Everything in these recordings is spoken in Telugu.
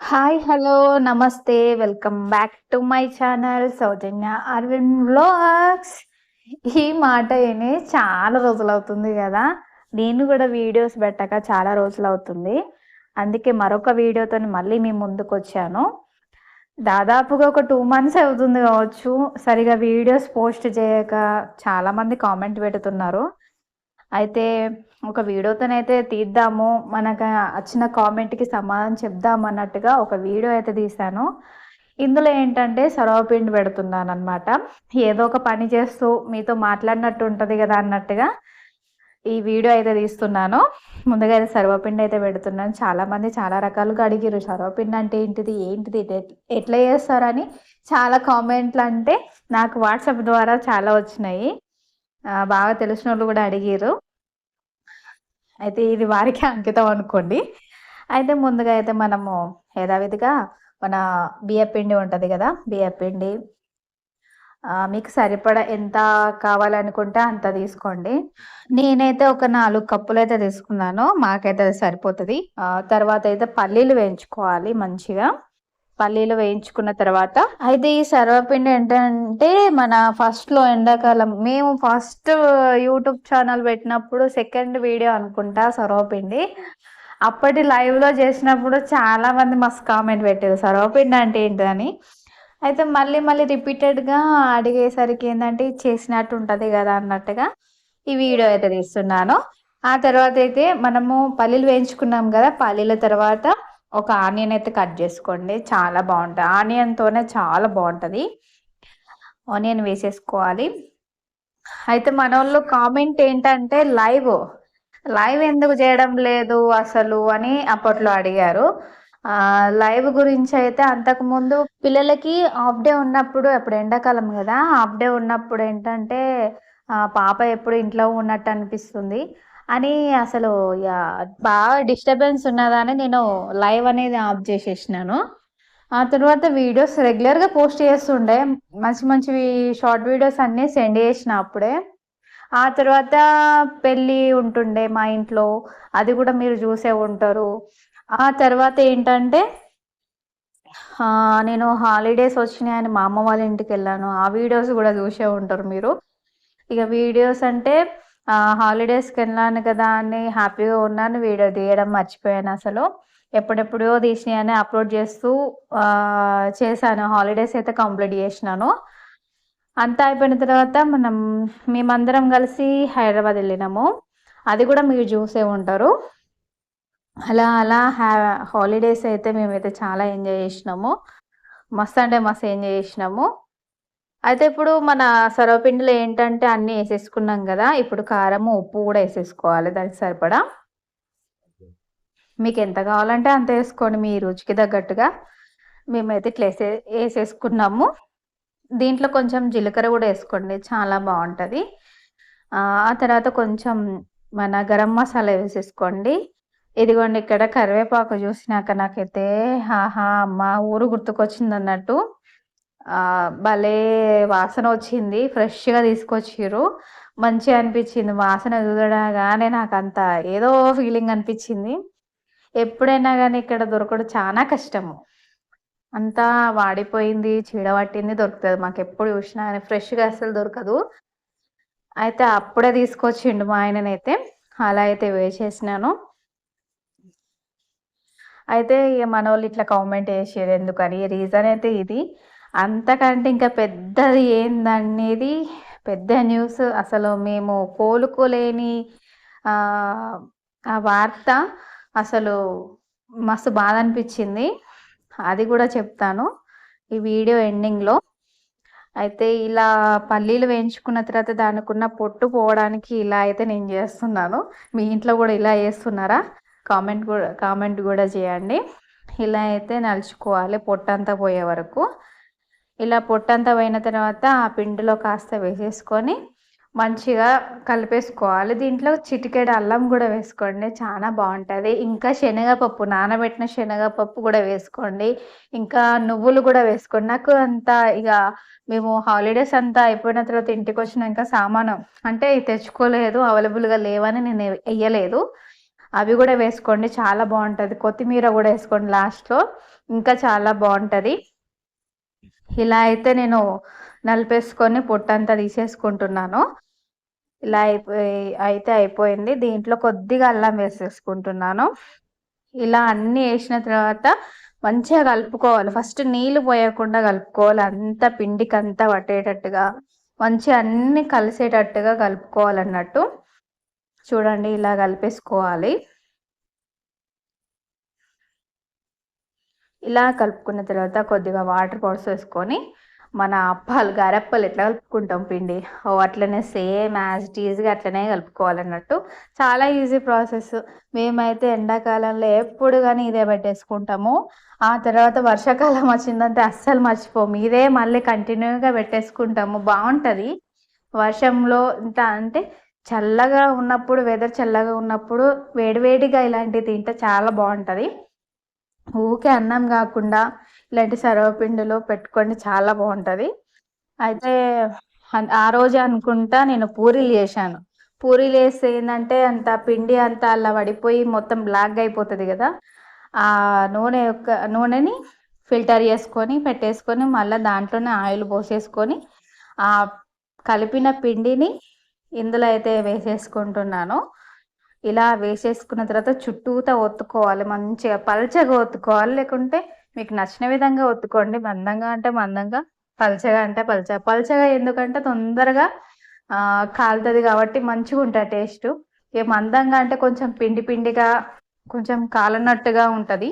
హాయ్ హలో నమస్తే welcome back to my channel Soujanya Aravind vlogs ఈ మాట విని చాలా రోజులు అవుతుంది కదా? నేను కూడా వీడియోస్ పెట్టక చాలా రోజులు అవుతుంది. అందుకే మరొక వీడియోతో మళ్ళీ మీ ముందుకు వచ్చాను. దాదాపుగా ఒక టూ మంత్స్ అవుతుంది కావచ్చు. సరిగా వీడియోస్ పోస్ట్ చేయక చాలామంది కామెంట్ పెడుతున్నారు. అయితే ఒక వీడియోతోనైతే తీద్దాము. మనకు వచ్చిన కామెంట్కి సమాధానం చెప్దాం అన్నట్టుగా ఒక వీడియో అయితే తీశాను. ఇందులో ఏంటంటే సర్వపిండి పెడుతున్నాను అనమాట ఏదో ఒక పని చేస్తూ మీతో మాట్లాడినట్టు ఉంటుంది కదా అన్నట్టుగా ఈ వీడియో అయితే తీస్తున్నాను. ముందుగా అయితే సర్వపిండి అయితే పెడుతున్నాను. చాలామంది చాలా రకాలుగా అడిగారు సర్వపిండి అంటే ఏంటిది? ఏంటిది? ఎట్లా చేస్తారని? చాలా కామెంట్లు అంటే నాకు వాట్సాప్ ద్వారా చాలా వచ్చినాయి. బాగా తెలిసిన వాళ్ళు కూడా అడిగారు అయితే ఇది వారికి అంకితం అనుకోండి. అయితే ముందుగా అయితే మనము యథావిధిగా మన బియ్యపిండి ఉంటుంది కదా బియ్యపిండి మీకు సరిపడా ఎంత కావాలనుకుంటే అంత తీసుకోండి. నేనైతే ఒక నాలుగు కప్పులు అయితే తీసుకున్నాను మాకైతే అది సరిపోతుంది. తర్వాత అయితే పల్లీలు వేయించుకోవాలి మంచిగా. పల్లీలు వేయించుకున్న తర్వాత అయితే ఈ సర్వపిండి ఏంటంటే మన ఫస్ట్లో ఎండాకాలం మేము ఫస్ట్ యూట్యూబ్ ఛానల్ పెట్టినప్పుడు సెకండ్ వీడియో అనుకుంటా సర్వపిండి. అప్పటి లైవ్లో చేసినప్పుడు చాలా మంది మస్తు కామెంట్ పెట్టారు సర్వపిండి అంటే ఏంటని? అయితే మళ్ళీ మళ్ళీ రిపీటెడ్గా అడిగేసరికి ఏంటంటే చేసినట్టు ఉంటది కదా అన్నట్టుగా ఈ వీడియో అయితే తీస్తున్నాను. ఆ తర్వాత అయితే మనము పల్లీలు వేయించుకున్నాం కదా పల్లీల తర్వాత ఒక ఆనియన్ అయితే కట్ చేసుకోండి. చాలా బాగుంటుంది. ఆనియన్తోనే చాలా బాగుంటుంది. ఆనియన్ వేసేసుకోవాలి. అయితే మన వాళ్ళు కామెంట్ ఏంటంటే లైవ్ లైవ్ ఎందుకు చేయడం లేదు అసలు అని అప్పట్లో అడిగారు. లైవ్ గురించి అయితే అంతకుముందు పిల్లలకి హాఫ్ డే ఉన్నప్పుడు అప్పుడు ఎండాకాలం కదా హాఫ్ డే ఉన్నప్పుడు ఏంటంటే పాప ఎప్పుడు ఇంట్లో ఉన్నట్టు అనిపిస్తుంది. అని అసలు ఇక బాగా డిస్టర్బెన్స్ ఉన్నదని నేను లైవ్ అనేది ఆఫ్ చేసేసినాను. ఆ తర్వాత వీడియోస్ రెగ్యులర్గా పోస్ట్ చేస్తుండే. మంచి మంచి షార్ట్ వీడియోస్ అన్నీ సెండ్ చేసిన అప్పుడే. ఆ తర్వాత పెళ్ళి ఉంటుండే మా ఇంట్లో. అది కూడా మీరు చూసే ఉంటారు. ఆ తర్వాత ఏంటంటే నేను హాలిడేస్ వచ్చినాయని మా అమ్మ వాళ్ళ ఇంటికి వెళ్ళాను. ఆ వీడియోస్ కూడా చూసే ఉంటారు మీరు. ఇక వీడియోస్ అంటే హాలిడేస్కి వెళ్ళాను కదా అని హ్యాపీగా ఉన్నాను. వీడియో తీయడం మర్చిపోయాను అసలు. ఎప్పుడెప్పుడో తీసినాయని అప్లోడ్ చేస్తూ చేశాను. హాలిడేస్ అయితే కంప్లీట్ చేసినాను. అంతా అయిపోయిన తర్వాత మనం మేమందరం కలిసి హైదరాబాద్ వెళ్ళినాము. అది కూడా మీరు చూసే ఉంటారు. అలా అలా హ్యా హాలిడేస్ అయితే మేమైతే చాలా ఎంజాయ్ చేసినాము. మస్తు అంటే మస్తు ఎంజాయ్ చేసినాము. అయితే ఇప్పుడు మన సర్వపిండిలో ఏంటంటే అన్నీ వేసేసుకున్నాం కదా ఇప్పుడు కారము ఉప్పు కూడా వేసేసుకోవాలి దానికి సరిపడా. మీకు ఎంత కావాలంటే అంత వేసుకోండి మీ రుచికి తగ్గట్టుగా. మేమైతే ఇట్లా వేసే వేసేసుకున్నాము. దీంట్లో కొంచెం జీలకర్ర కూడా వేసుకోండి చాలా బాగుంటుంది. ఆ తర్వాత కొంచెం మన గరం మసాలా వేసేసుకోండి. ఇదిగోండి ఇక్కడ కరివేపాకు చూసినాక నాకైతే హాహా అమ్మ ఊరు గుర్తుకొచ్చింది అన్నట్టు భలే వాసన వచ్చింది ఫ్రెష్గా తీసుకొచ్చిర్రు. మంచిగా అనిపించింది వాసన చూడగానే నాకు అంత ఏదో ఫీలింగ్ అనిపించింది. ఎప్పుడైనా కానీ ఇక్కడ దొరకడం చాలా కష్టము. అంతా వాడిపోయింది చీడ పట్టింది దొరుకుతుంది. మాకు ఎప్పుడు చూసినా కానీ ఫ్రెష్గా అసలు దొరకదు. అయితే అప్పుడే తీసుకొచ్చిండు మా ఆయననైతే. అలా అయితే వేసేసినాను అయితే ఇక మన వాళ్ళు ఇట్లా కామెంట్ చేసారు ఎందుకని? రీజన్ అయితే ఇది. అంతకంటే ఇంకా పెద్దది ఏందనేది పెద్ద న్యూస్ అసలు మేము కోలుకోలేని ఆ వార్త అసలు మస్తు బాధ అనిపించింది. అది కూడా చెప్తాను ఈ వీడియో ఎండింగ్లో అయితే ఇలా పల్లీలు వేయించుకున్న తర్వాత దానికి ఉన్న పొట్టు పోవడానికి ఇలా అయితే నేను చేస్తున్నాను. మీ ఇంట్లో కూడా ఇలా చేస్తున్నారా? కామెంట్ కూడా కామెంట్ కూడా చేయండి. ఇలా అయితే నలుచుకోవాలి పొట్టంతా పోయే వరకు. ఇలా పొట్టంతా పోయిన తర్వాత ఆ పిండిలో కాస్త వేసేసుకొని మంచిగా కలిపేసుకోవాలి. దీంట్లో చిటికెడు అల్లం కూడా వేసుకోండి చాలా బాగుంటుంది. ఇంకా శనగపప్పు నానబెట్టిన శనగపప్పు కూడా వేసుకోండి. ఇంకా నువ్వులు కూడా వేసుకోండి. నాకు అంత ఇక మేము హాలిడేస్ అంతా అయిపోయిన తర్వాత ఇంటికి వచ్చినాక సామాను అంటే తెచ్చుకోలేదు అవైలబుల్గా లేవని నేను వేయలేదు అవి కూడా వేసుకోండి చాలా బాగుంటుంది. కొత్తిమీర కూడా వేసుకోండి లాస్ట్లో ఇంకా చాలా బాగుంటుంది. ఇలా అయితే నేను నలిపేసుకొని పొట్టంతా తీసేసుకుంటున్నాను. ఇలా అయిపోయి అయితే అయిపోయింది. దీంట్లో కొద్దిగా అల్లం వేసేసుకుంటున్నాను. ఇలా అన్నీ వేసిన తర్వాత మంచిగా కలుపుకోవాలి. ఫస్ట్ నీళ్ళు పోయకుండా కలుపుకోవాలి. అంత పిండికి అంతా పట్టేటట్టుగా మంచిగా అన్ని కలిసేటట్టుగా కలుపుకోవాలన్నట్టు. చూడండి ఇలా కలిపేసుకోవాలి. ఇలా కలుపుకున్న తర్వాత కొద్దిగా వాటర్ పోసేసుకొని మన అప్పాలు గారప్పలు ఎట్లా కలుపుకుంటాం పిండి? ఓ అట్లనే సేమ్ యాజ్ ఈజీగా అట్లనే కలుపుకోవాలన్నట్టు. చాలా ఈజీ ప్రాసెస్. మేమైతే ఎండాకాలంలో ఎప్పుడు కానీ ఇదే పెట్టేసుకుంటాము. ఆ తర్వాత వర్షాకాలం వచ్చిందంటే అస్సలు మర్చిపోము. ఇదే మళ్ళీ కంటిన్యూగా పెట్టేసుకుంటాము. బాగుంటుంది. వర్షంలో ఇంత అంటే చల్లగా ఉన్నప్పుడు వెదర్ చల్లగా ఉన్నప్పుడు వేడివేడిగా ఇలాంటివి తింటే చాలా బాగుంటుంది. ఊకే అన్నం కాకుండా ఇలాంటి సర్వపిండిలో పెట్టుకోండి చాలా బాగుంటుంది. అయితే ఆ రోజు అనుకుంటా నేను పూరీలు చేశాను. పూరీలు వేస్తే ఏంటంటే అంత పిండి అంతా అలా పడిపోయి మొత్తం బ్లాక్ అయిపోతుంది కదా. ఆ నూనె యొక్క నూనెని ఫిల్టర్ చేసుకొని పెట్టేసుకొని మళ్ళీ దాంట్లోనే ఆయిల్ పోసేసుకొని ఆ కలిపిన పిండిని ఇందులో అయితే వేసేసుకుంటున్నాను. ఇలా వేసేసుకున్న తర్వాత చుట్టూతా ఒత్తుకోవాలి మంచిగా పల్చగా ఒత్తుకోవాలి. లేకుంటే మీకు నచ్చిన విధంగా ఒత్తుకోండి. మందంగా అంటే మందంగా పల్చగా అంటే పల్చ పల్చగా ఎందుకంటే తొందరగా కాలుతుంది కాబట్టి మంచిగా ఉంటుంది టేస్ట్ ఇక మందంగా అంటే కొంచెం పిండి పిండిగా కొంచెం కాలనట్టుగా ఉంటుంది.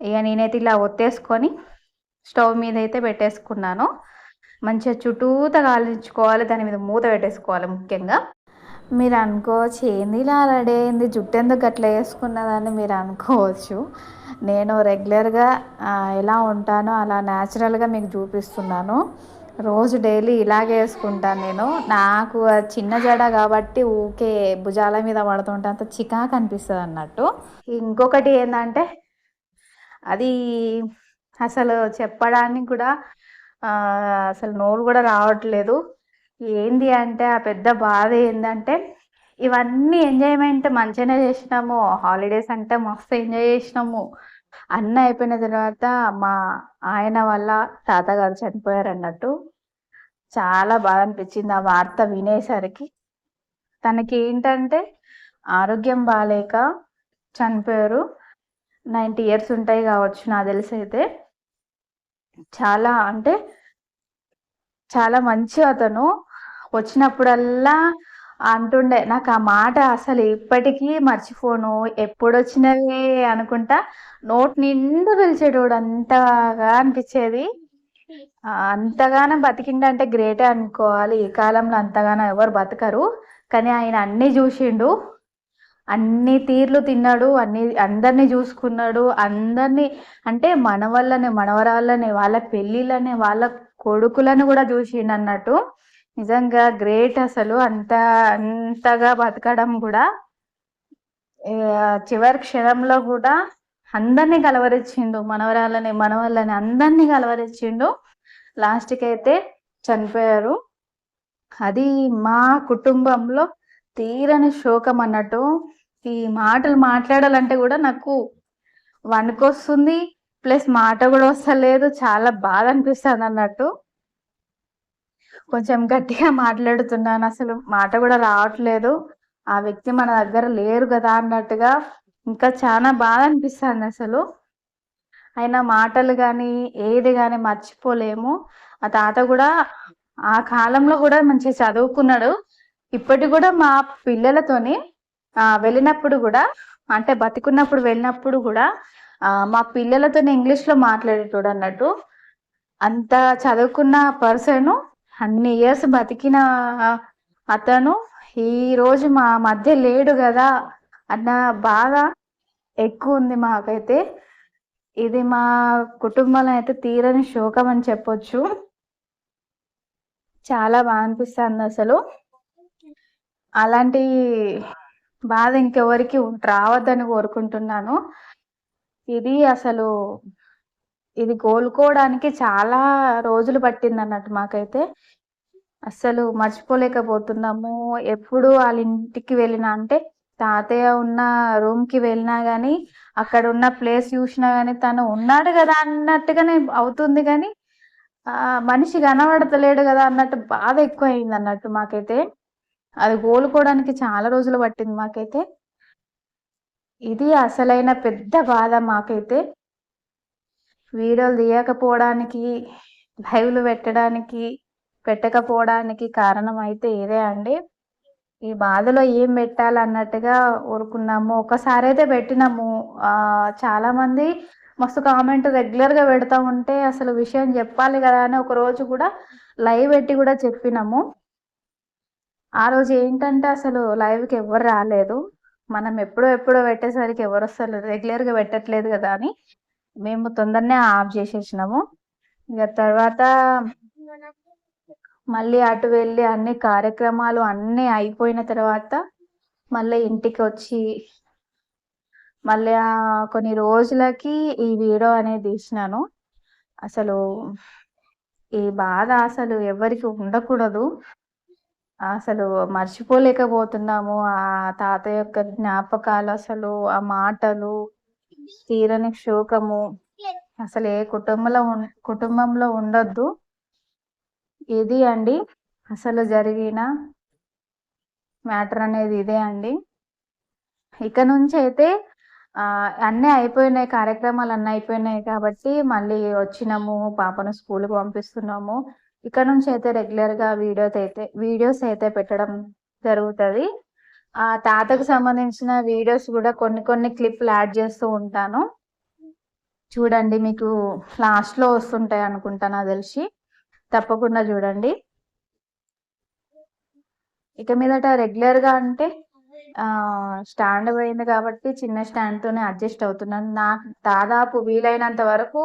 ఇక నేనైతే ఇలా ఒత్తేసుకొని స్టవ్ మీద అయితే పెట్టేసుకున్నాను. మంచిగా చుట్టూత కాలించుకోవాలి. దాని మీద మూత పెట్టేసుకోవాలి ముఖ్యంగా. మీరు అనుకోవచ్చు ఏంది ఇలా రెడీ అయింది జుట్టు ఎందుకు అట్లా వేసుకున్నదని మీరు అనుకోవచ్చు. నేను రెగ్యులర్గా ఎలా ఉంటానో అలా న్యాచురల్గా మీకు చూపిస్తున్నాను. రోజు డైలీ ఇలాగే వేసుకుంటాను నేను. నాకు చిన్న జడ కాబట్టి ఊకే భుజాల మీద పడుతుంటే అంత చికాకు అనిపిస్తుంది అన్నట్టు. ఇంకొకటి ఏంటంటే అది అసలు చెప్పడానికి కూడా అసలు నోరు కూడా రావట్లేదు. ఏంది అంటే ఆ పెద్ద బాధ ఏంటంటే ఇవన్నీ ఎంజాయ్మెంట్ మంచిగానే చేసినాము. హాలిడేస్ అంటే మస్తు ఎంజాయ్ చేసినాము. అన్న అయిపోయిన తర్వాత మా ఆయన వల్ల తాతగారు చనిపోయారు అన్నట్టు. చాలా బాధ అనిపించింది ఆ వార్త వినేసరికి. తనకి ఏంటంటే ఆరోగ్యం బాగాలేక చనిపోయారు. నైంటీ ఇయర్స్ ఉంటాయి కావచ్చు నాకు తెలిసి అయితే చాలా అంటే చాలా మంచి అతను వచ్చినప్పుడల్లా అంటుండే నాకు ఆ మాట అసలు ఇప్పటికీ మర్చిపోను. ఎప్పుడు అనుకుంటా నోట్ నిండు పిలిచేటోడు అంతగా అనిపించేది అంతగానో బతికిండంటే గ్రేటే అనుకోవాలి. ఈ కాలంలో అంతగానో ఎవరు బతకరు. కానీ ఆయన అన్నీ చూసిండు. అన్ని తీర్లు తిన్నాడు. అన్ని అందరినీ చూసుకున్నాడు. అందరినీ అంటే మన వల్లనే మనవరాళ్ళని వాళ్ళ పెళ్ళిళ్ళని వాళ్ళ కొడుకులను కూడా చూసిండు అన్నట్టు నిజంగా గ్రేట్ అసలు. అంత అంతగా బతకడం కూడా చివరి క్షణంలో కూడా అందరినీ కలవరిచ్చిండు. మనవరాలని మనవళ్ళని అందరినీ కలవరిచ్చిండు. లాస్ట్కి అయితే చనిపోయారు. అది మా కుటుంబంలో తీరని శోకం అన్నట్టు ఈ మాటలు మాట్లాడాలంటే కూడా నాకు వణుకొస్తుంది. ప్లస్ మాట కూడా వస్తలేదు. చాలా బాధ అనిపిస్తుంది అన్నట్టు కొంచెం గట్టిగా మాట్లాడుతున్నాను. అసలు మాట కూడా రావట్లేదు. ఆ వ్యక్తి మన దగ్గర లేరు కదా అన్నట్టుగా ఇంకా చాలా బాధ అనిపిస్తుంది అసలు. ఆయన మాటలు కానీ ఏది కానీ మర్చిపోలేము. ఆ తాత కూడా ఆ కాలంలో కూడా మంచిగా చదువుకున్నాడు. ఇప్పటి కూడా మా పిల్లలతోని వెళ్ళినప్పుడు కూడా అంటే బతికున్నప్పుడు వెళ్ళినప్పుడు కూడా మా పిల్లలతో ఇంగ్లీష్లో మాట్లాడేటోడు అన్నట్టు. అంత చదువుకున్న పర్సన్ అన్ని ఇయర్స్ బతికిన అతను ఈ రోజు మా మధ్య లేడు కదా అన్న బాధ ఎక్కువ ఉంది మాకైతే. ఇది మా కుటుంబంలో అయితే తీరని శోకం అని చెప్పొచ్చు. చాలా బాగా అనిపిస్తుంది అసలు. అలాంటి బాధ ఇంకెవరికి రావద్దని కోరుకుంటున్నాను. ఇది అసలు ఇది కోలుకోవడానికి చాలా రోజులు పట్టింది అన్నట్టు మాకైతే. అస్సలు మర్చిపోలేకపోతున్నాము. ఎప్పుడు వాళ్ళ ఇంటికి వెళ్ళినా అంటే తాతయ్య ఉన్న రూమ్కి వెళ్ళినా కానీ అక్కడ ఉన్న ప్లేస్ చూసినా కానీ తను ఉన్నాడు కదా అన్నట్టుగానే అవుతుంది కానీ మనిషి కనబడతలేడు కదా అన్నట్టు బాధ ఎక్కువ అయింది అన్నట్టు మాకైతే. అది కోలుకోవడానికి చాలా రోజులు పట్టింది మాకైతే. ఇది అసలైన పెద్ద బాధ మాకైతే. వీడియోలు తీయకపోవడానికి లైవ్లు పెట్టడానికి పెట్టకపోవడానికి కారణం అయితే ఇదే అండి. ఈ బాధలో ఏం పెట్టాలన్నట్టుగా ఊరుకున్నాము. ఒకసారి అయితే పెట్టినాము. చాలా మంది మస్తు కామెంట్ రెగ్యులర్గా పెడతా ఉంటే అసలు విషయం చెప్పాలి కదా అని ఒక రోజు కూడా లైవ్ పెట్టి కూడా చెప్పినాము. ఆ రోజు ఏంటంటే అసలు లైవ్కి ఎవరు రాలేదు. మనం ఎప్పుడో ఎప్పుడో పెట్టేసరికి ఎవరు వస్తారు రెగ్యులర్గా పెట్టట్లేదు కదా అని. మేము తొందరనే ఆఫ్ చేసేసినాము. ఇక తర్వాత మళ్ళీ అటు వెళ్ళి అన్ని కార్యక్రమాలు అన్నీ అయిపోయిన తర్వాత మళ్ళీ ఇంటికి వచ్చి మళ్ళీ కొన్ని రోజులకి ఈ వీడియో అనేది తీసినాను. అసలు ఈ బాధ అసలు ఎవరికి ఉండకూడదు. అసలు మర్చిపోలేకపోతున్నాము. ఆ తాత యొక్క జ్ఞాపకాలు అసలు ఆ మాటలు తీరని శోకము అసలు ఏ కుటుంబంలో కుటుంబంలో ఉండొద్దు. ఇది అండి. అసలు జరిగిన మ్యాటర్ అనేది ఇదే అండి. ఇక నుంచి అయితే అన్నీ అయిపోయినాయి. కార్యక్రమాలు అన్నీ అయిపోయినాయి కాబట్టి మళ్ళీ వచ్చినాము. పాపను స్కూల్కి పంపిస్తున్నాము. ఇక్కడ నుంచి అయితే రెగ్యులర్గా వీడియోస్ అయితే వీడియోస్ అయితే పెట్టడం జరుగుతుంది. ఆ తాతకు సంబంధించిన వీడియోస్ కూడా కొన్ని కొన్ని క్లిప్లు యాడ్ చేస్తూ ఉంటాను. చూడండి మీకు లాస్ట్లో వస్తుంటాయి అనుకుంటా నాకు తెలిసి. తప్పకుండా చూడండి. ఇక మీదట రెగ్యులర్గా అంటే స్టాండ్ పోయింది కాబట్టి చిన్న స్టాండ్తోనే అడ్జస్ట్ అవుతున్నాను. నాకు దాదాపు వీలైనంత వరకు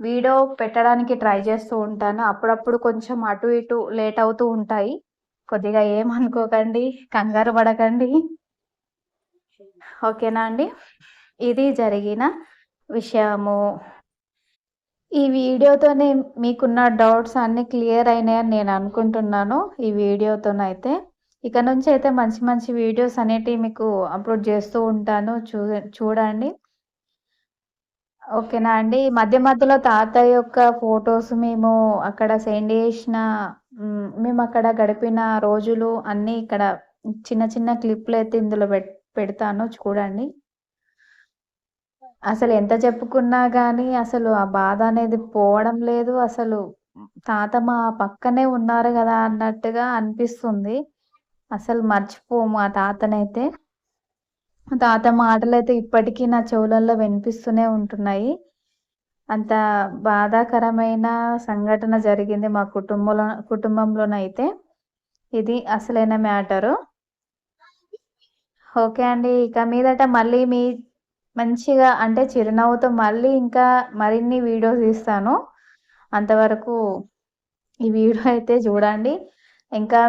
వీడియో పెట్టడానికి ట్రై చేస్తూ ఉంటాను. అప్పుడప్పుడు కొంచెం అటు ఇటు లేట్ అవుతూ ఉంటాయి. కొద్దిగా ఏమనుకోకండి కంగారు పడకండి. ఓకేనా అండి? ఇది జరిగిన విషయము. ఈ వీడియోతోనే మీకున్న డౌట్స్ అన్నీ క్లియర్ అయినాయని నేను అనుకుంటున్నాను. ఈ వీడియోతోనైతే ఇక నుంచి అయితే మంచి మంచి వీడియోస్ అనేటివి మీకు అప్లోడ్ చేస్తూ ఉంటాను. చూ చూడండి. ఓకేనా అండి? మధ్య మధ్యలో తాతయ్య యొక్క ఫొటోస్ మేము అక్కడ సెండ్ చేసిన మేము అక్కడ గడిపిన రోజులు అన్నీ ఇక్కడ చిన్న చిన్న క్లిప్లు అయితే ఇందులో పెడతాను చూడండి అసలు ఎంత చెప్పుకున్నా కానీ అసలు ఆ బాధ అనేది పోవడం లేదు. అసలు తాత మా పక్కనే ఉన్నారు కదా అన్నట్టుగా అనిపిస్తుంది. అసలు మర్చిపోము ఆ తాతనైతే. తాత మాటలైతే ఇప్పటికీ నా చెవులలో వినిపిస్తూనే ఉంటున్నాయి. అంత బాధాకరమైన సంఘటన జరిగింది మా కుటుంబంలో కుటుంబంలోనైతే. ఇది అసలైన మ్యాటరు. ఓకే అండి. ఇక మీదట మళ్ళీ మీ మంచిగా అంటే చిరునవ్వుతో మళ్ళీ ఇంకా మరిన్ని వీడియోస్ ఇస్తాను అంతవరకు ఈ వీడియో అయితే చూడండి ఇంకా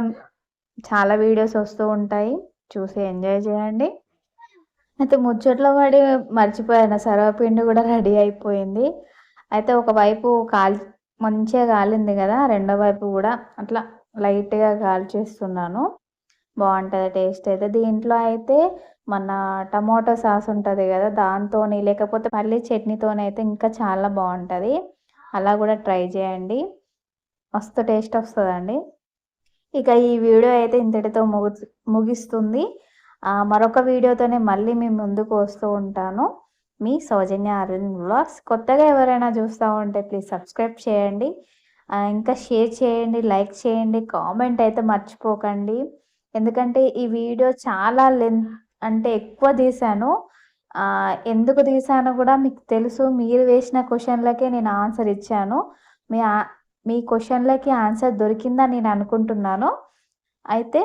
చాలా వీడియోస్ వస్తూ ఉంటాయి చూసి ఎంజాయ్ చేయండి అయితే ముచ్చట్లో పడి మర్చిపోయాను. సర్వపిండి కూడా రెడీ అయిపోయింది. అయితే ఒకవైపు కాల్ మంచిగా కాలింది కదా రెండో వైపు కూడా అట్లా లైట్గా కాల్ చేస్తున్నాను బాగుంటుంది టేస్ట్ అయితే. దీంట్లో అయితే మన టమాటో సాస్ ఉంటుంది కదా దాంతోని లేకపోతే మళ్ళీ చట్నీతోనైతే ఇంకా చాలా బాగుంటుంది. అలా కూడా ట్రై చేయండి. మస్తు టేస్ట్ వస్తుందండి. ఇక ఈ వీడియో అయితే ఇంతటితో ముగి ముగిస్తుంది. మరొక వీడియోతోనే మళ్ళీ మేము ముందుకు వస్తూ ఉంటాను. మీ సౌజన్య అరవింద్ బ్లాగ్స్ కొత్తగా ఎవరైనా చూస్తూ ఉంటే ప్లీజ్ సబ్స్క్రైబ్ చేయండి. ఇంకా షేర్ చేయండి లైక్ చేయండి కామెంట్ అయితే మర్చిపోకండి. ఎందుకంటే ఈ వీడియో చాలా లెంత్ అంటే ఎక్కువ తీశాను. ఎందుకు తీశానో కూడా మీకు తెలుసు. మీరు వేసిన క్వశ్చన్లకే నేను ఆన్సర్ ఇచ్చాను. మీ మీ క్వశ్చన్లకి ఆన్సర్ దొరికిందని నేను అనుకుంటున్నాను. అయితే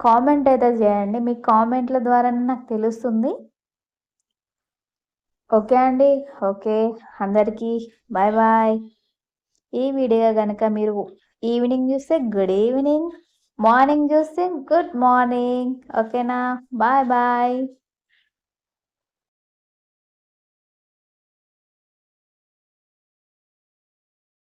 కామెంట్ అయితే చేయండి. మీ కామెంట్ల ద్వారానే నాకు తెలుస్తుంది. ఓకే అండి. ఓకే. అందరికీ బాయ్ బాయ్. ఈ వీడియో కనుక మీరు ఈవినింగ్ చూస్తే గుడ్ ఈవినింగ్ మార్నింగ్ చూస్తే గుడ్ మార్నింగ్ ఓకేనా? Bye bye.